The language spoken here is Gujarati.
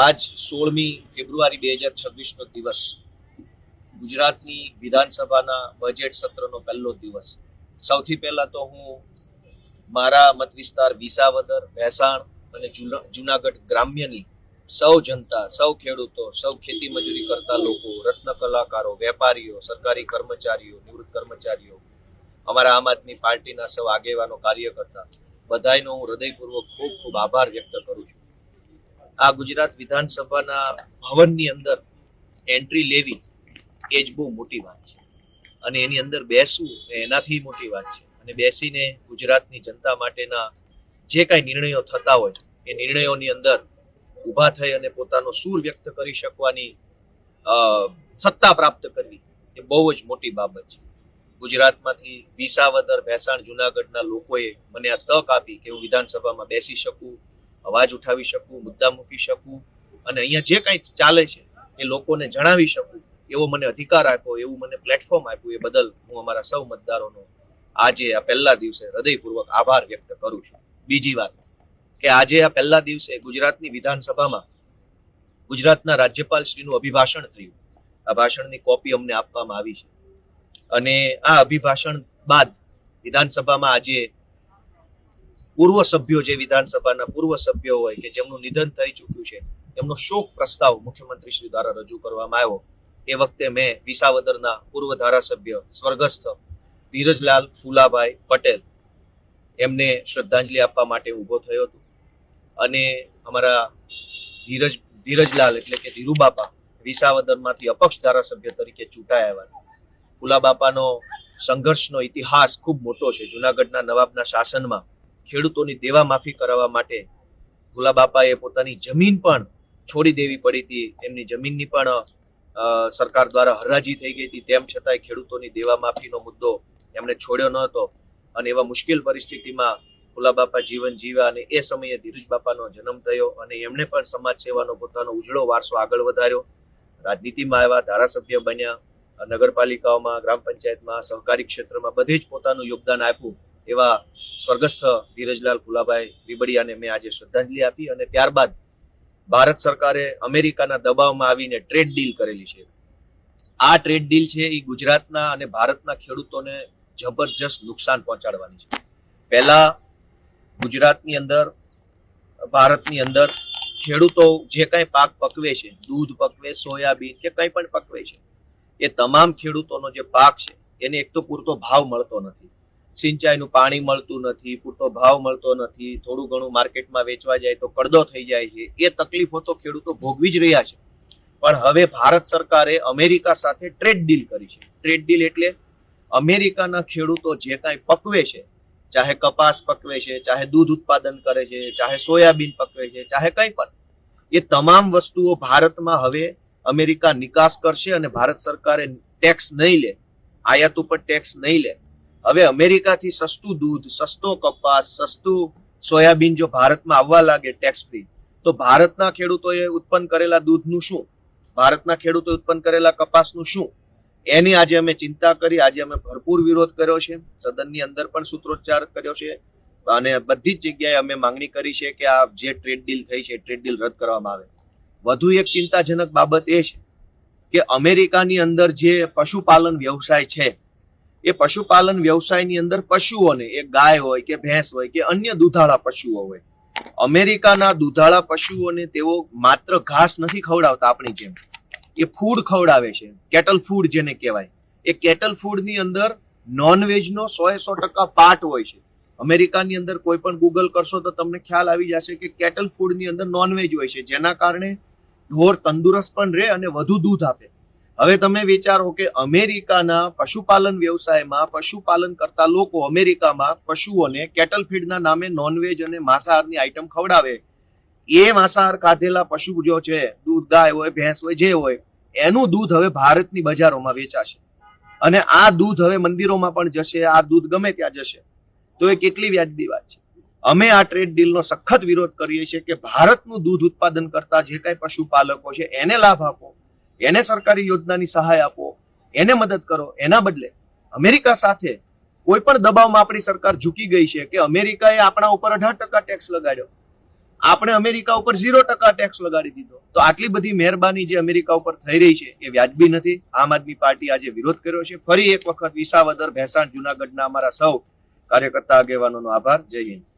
આજ સોળમી ફેબ્રુઆરી બે હજાર છવ્વીસનો દિવસ. ગુજરાતની વિધાનસભાના બજેટ સત્રનો પહેલો દિવસ. સૌથી પહેલા તો હું મારા મત વિસ્તાર વિસાવદર ભેસાણ અને જુનાગઢ ગ્રામ્યની સૌ જનતા, સૌ ખેડૂતો, સૌ ખેતી મજૂરી કરતા લોકો, રત્ન કલાકારો, વેપારીઓ, સરકારી કર્મચારીઓ, નિવૃત્ત કર્મચારીઓ, અમારા આમ આદમી પાર્ટીના સૌ આગેવાનો, કાર્યકર્તા, બધાયનો હું હૃદયપૂર્વક ખૂબ ખૂબ આભાર વ્યક્ત આ ગુજરાત વિધાનસભાના ભવનની અંદર એન્ટ્રી લેવી એ જ બહુ મોટી વાત છે. અને એની અંદર બેસવું એનાથી મોટી વાત છે. અને બેસીને ગુજરાતની જનતા માટેના જે કાંઈ નિર્ણયો થતા હોય, એ નિર્ણયોની અંદર ઊભા થઈ અને પોતાનો સૂર વ્યક્ત કરી શકવાની સત્તા પ્રાપ્ત કરવી એ બહુ જ મોટી બાબત છે. ગુજરાતમાંથી વિસાવદર, ભેસાણ, જુનાગઢના લોકોએ મને આ તક આપી કે હું વિધાનસભામાં બેસી શકું અવાજ ઉઠાવી શકું, મુદ્દા મૂકી શકું અને અહીંયા જે કાંઈ ચાલે છે એ લોકોને જણાવી શકું, એવો મને અધિકાર આપ્યો, એવું મને પ્લેટફોર્મ આપ્યું એ બદલ હું અમારા સૌ મતદારોનો આજે આ પહેલા દિવસે હૃદયપૂર્વક આભાર વ્યક્ત કરું છું. બીજી વાત કે આજે આ પહેલા દિવસે ગુજરાતની વિધાનસભામાં ગુજરાતના રાજ્યપાલ શ્રીનું અભિભાષણ થયું. આ ભાષણની કોપી અમને આપવામાં આવી છે. અને આ અભિભાષણ બાદ વિધાનસભામાં આજે પૂર્વ સભ્યો જે વિધાનસભાના પૂર્વ સભ્યો હોય કે જેમનું નિધન થઈ ચૂક્યું છે, એમનો શોક પ્રસ્તાવ મુખ્યમંત્રી શ્રી દ્વારા રજૂ કરવામાં આવ્યો. એ વખતે મેં વિસાવદરના પૂર્વ ધારાસભ્ય સ્વર્ગસ્થ ધીરજલાલ ફુલાભાઈ પટેલ એમને શ્રદ્ધાંજલિ આપવા માટે ઊભો થયો હતો. અને અમારા ધીરજ, ધીરજલાલ એટલે કે ધીરુબાપા વિસાવદરમાંથી અપક્ષ ધારાસભ્ય તરીકે ચૂંટાયા હતા ફુલાબાપાનો સંઘર્ષનો ઇતિહાસ ખૂબ મોટો છે. જુનાગઢના નવાબના શાસનમાં ખેડૂતોની દેવા માફી કરાવવા માટે ફુલાબાપાએ પોતાની જમીન પણ છોડી દેવી પડી હતી. એમની જમીનની પણ સરકાર દ્વારા હરાજી થઈ ગઈ હતી. તેમ છતાંય ખેડૂતોની દેવા માફીનો મુદ્દો એમણે છોડ્યો ન હતો. અને એવા મુશ્કેલ પરિસ્થિતિમાં ભુલાબાપા જીવન જીવ્યા અને એ સમયે ધીરજ બાપાનો જન્મ થયો અને એમણે પણ સમાજ સેવાનો પોતાનો ઉજળો વારસો આગળ વધાર્યો. રાજનીતિમાં આવ્યા ધારાસભ્ય બન્યા, નગરપાલિકાઓમાં, ગ્રામ પંચાયતમાં, સહકારી ક્ષેત્રમાં બધે જ પોતાનું યોગદાન આપ્યું. એવા સ્વર્ગસ્થ ધીરજલાલ ફુલાભાઈ બીબડિયાને મેં આજે શ્રદ્ધાંજલિ આપી અને ત્યારબાદ ભારત સરકારે અમેરિકાના દબાવમાં આવીને ટ્રેડ ડીલ કરેલી છે. આ ટ્રેડ ડીલ છે એ ગુજરાતના અને ભારતના ખેડૂતોને જબરજસ્ત નુકસાન પહોંચાડવાની છે. પહેલા ગુજરાતની અંદર, ભારતની અંદર ખેડૂતો જે કાંઈ પાક પકવે છે, દૂધ પકવે, સોયાબીન કે કંઈ પણ પકવે છે, એ તમામ ખેડૂતોનો જે પાક છે, એને એક તો પૂરતો ભાવ મળતો નથી. સિંચાઈનું પાણી મળતું નથી, પૂરતો ભાવ મળતો નથી, થોડું ઘણું માર્કેટમાં વેચવા જાય તો કડદો થઈ જાય છે. એ તકલીફો તો ખેડૂતો ભોગવી જ રહ્યા છે. પણ હવે ભારત સરકારે અમેરિકા સાથે ટ્રેડ ડીલ કરી છે. ટ્રેડ ડીલ એટલે અમેરિકાના ખેડૂતો જે કાંઈ પકવે છે, ચાહે કપાસ પકવે છે, ચાહે દૂધ ઉત્પાદન કરે છે, ચાહે સોયાબીન પકવે છે, ચાહે કંઈ પણ. એ તમામ વસ્તુઓ ભારતમાં હવે અમેરિકા નિકાસ કરશે અને ભારત સરકારે ટેક્સ નહીં લે, આયાત ઉપર ટેક્સ નહીં લે. હવે અમેરિકાથી સસ્તું દૂધ, સસ્તો કપાસ, સસ્તું સોયાબીન જો ભારતમાં આવવા લાગે ટેક્સ ફ્રી તો ભારતના ખેડૂતોએ ઉત્પન્ન કરેલા દૂધનું શું? ભારતના ખેડૂતોએ ઉત્પન્ન કરેલા કપાસનું શું? એની આજે અમે ચિંતા કરી, આજે અમે ભરપૂર વિરોધ કર્યો છે, સદનની અંદર પણ સૂત્રોચ્ચાર કર્યો છે, અને બધી જ જગ્યાએ અમે માંગણી કરી છે કે આ જે ટ્રેડ ડીલ થઈ છે ટ્રેડ ડીલ રદ કરવામાં આવે. વધુ એક ચિંતાજનક બાબત એ છે કે અમેરિકાની અંદર જે પશુપાલન વ્યવસાય છે એ પશુપાલન વ્યવસાયની અંદર પશુઓને, એ ગાય હોય કે ભેંસ હોય કે અન્ય દૂધાળા પશુઓ હોય. અમેરિકાના દૂધાળા પશુઓને તેઓ માત્ર ઘાસ નથી ખવડાવતા આપણી જેમ. એ ફૂડ ખવડાવે છે કેટલ ફૂડ જેને કહેવાય. એ કેટલ ફૂડની અંદર નોનવેજનો સો એ સો ટકા પાર્ટ હોય છે. અમેરિકાની અંદર કોઈ પણ ગૂગલ કરશો તો તમને ખ્યાલ આવી જશે કે કેટલ ફૂડની અંદર નોનવેજ હોય છે. જેના કારણે ઢોર તંદુરસ્ત પણ રહે અને વધુ દૂધ આપે. હવે તમે વિચારો કે અમેરિકાના પશુપાલન વ્યવસાયમાં પશુપાલન કરતા લોકો અમેરિકામાં પશુઓને કેટલ ફીડના નામે નોનવેજ અને માંસાહારની આઈટમ ખવડાવે. એ માંસાહાર ખાધેલા પશુ જો છે, દૂધ, ગાય હોય, ભેંસ હોય, જે હોય, એનું દૂધ હવે ભારતની બજારોમાં વેચાશે. અને આ દૂધ હવે મંદિરોમાં પણ જશે, આ દૂધ ગમે ત્યાં જશે. તો એ કેટલી વ્યાજબી વાત છે. અમે આ ટ્રેડ ડીલનો સખત વિરોધ કરીએ છીએ કે ભારતનું દૂધ ઉત્પાદન કરતા જે કાંઈ પશુપાલકો છે, એને લાભ આપો. એને સરકારી યોજનાની સહાય આપો, એને મદદ કરો, એના બદલે અમેરિકા સાથે કોઈ પણ દબાવમાં આપણી સરકાર ઝૂકી ગઈ છે કે અમેરિકાએ આપણા ઉપર અઢાર ટકા ટેક્સ લગાડ્યો. આપણે અમેરિકા ઉપર ઝીરો ટકા ટેક્સ લગાડી દીધો. તો આટલી બધી મહેરબાની જે અમેરિકા ઉપર થઈ રહી છે એ વ્યાજબી નથી. આમ આદમી પાર્ટી આજે વિરોધ કર્યો છે. ફરી એક વખત વિસાવદર, ભેસાણ, જુનાગઢના અમારા સૌ કાર્યકર્તા આગેવાનોનો આભાર. જય હિન્દ.